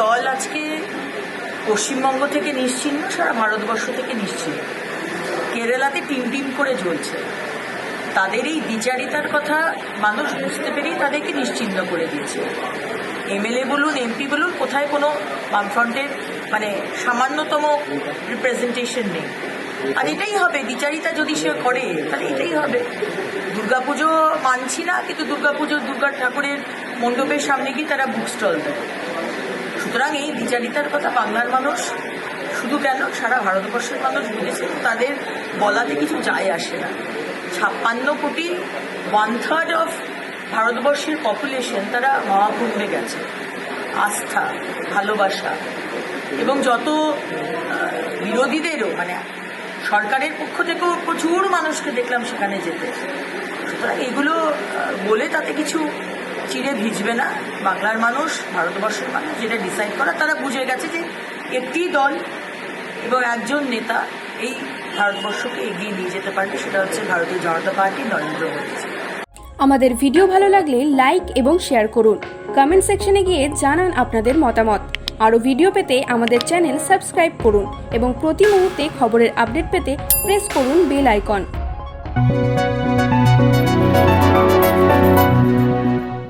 দল আজকে পশ্চিমবঙ্গ থেকে নিশ্চিহ্ন সারা ভারতবর্ষ থেকে নিশ্চিহ্ন কেরালাতে টিম টিম করে জ্বলছে। তাদের এই দ্বিচারিতার কথা মানুষ বুঝতে পেরেই তাদেরকে নিশ্চিহ্ন করে দিয়েছে। এমএলএ বলুন, এমপি বলুন, কোথায় কোনো বামফ্রন্টের মানে সামান্যতম রিপ্রেজেন্টেশন নেই। আর এটাই হবে, দ্বিচারিতা যদি সে করে, তাহলে এটাই হবে। দুর্গাপুজো মানছি না, কিন্তু দুর্গাপুজো দুর্গা ঠাকুরের মণ্ডপের সামনে গিয়ে তারা বুক স্টল দেয় সুতরাং এই বিচারিতার কথা বাংলার মানুষ শুধু কেন সারা ভারতবর্ষের মানুষ বুঝেছে, তাদের বলাতে কিছু যায় আসে না। ছাপ্পান্ন কোটি ওয়ান থার্ড অফ ভারতবর্ষের পপুলেশন তারা মহাকুম্ভে গেছে। আস্থা, ভালোবাসা এবং যত বিরোধীদেরও মানে সরকারের পক্ষ থেকেও প্রচুর মানুষকে দেখলাম সেখানে যেতে। সুতরাং এগুলো বলে তাতে কিছু চিড়ে ভিজবে না। বাংলার মানুষ, ভারতবর্ষের মানুষ যেটা ডিসাইড করা, তারা বুঝে গেছে যে একটি দল এবং একজন নেতা এই ভারতবর্ষকে এগিয়ে নিয়ে যেতে পারবে, সেটা হচ্ছে ভারতীয় জনতা পার্টি নরেন্দ্র মোদী আমাদের ভিডিও ভালো লাগলে লাইক এবং শেয়ার করুন। কমেন্ট সেকশনে গিয়ে জানান আপনাদের মতামত। আরও ভিডিও পেতে আমাদের চ্যানেল সাবস্ক্রাইব করুন এবং প্রতি মুহূর্তে খবরের আপডেট পেতে প্রেস করুন বেল আইকন